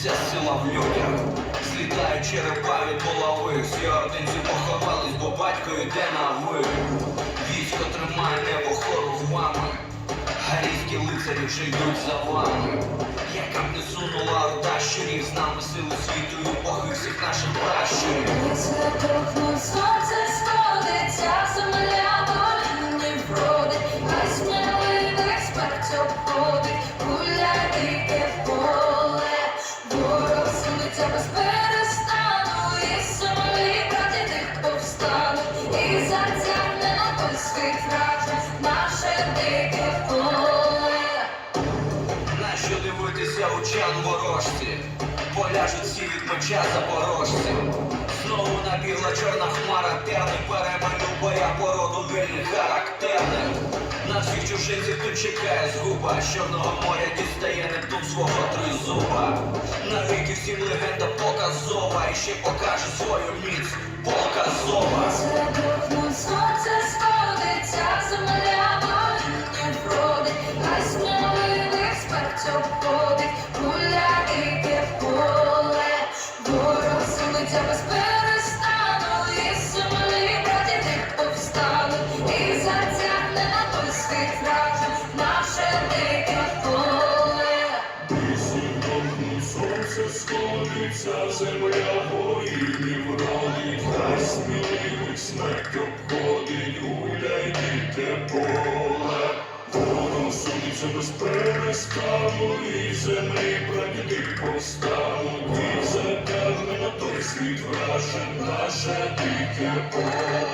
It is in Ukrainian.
вся сила в людях. Злітають черепа від булави, всі ординці поховались, бо батько йде на ви. Військо тримає небо хору з вами. Гарійські лицарі вже йдуть за вами. Яка б не сунула орда щурів, з нами сили світу і епохи всіх наших пращурів. Після трохну сонце сходиться, земля вродить, хай сміливих смерть обходить, гуляй дике поле, ворожці? Поляжуть всі меча запорожці. Знову набігла чорна хмара, терни переманю боя породу вільних характерних. На всіх чужинців тут чекає згуба, з чорного моря дістає Нептун свого тризуба. Навіки всім легенда показова, і ще покаже свою міць показова. Сходиться, земля воїнів родить, хай сміливих смерть обходить, гуляй поле. Ворог судиться і землі прадіди повстануть, той світ враже наше дике поле.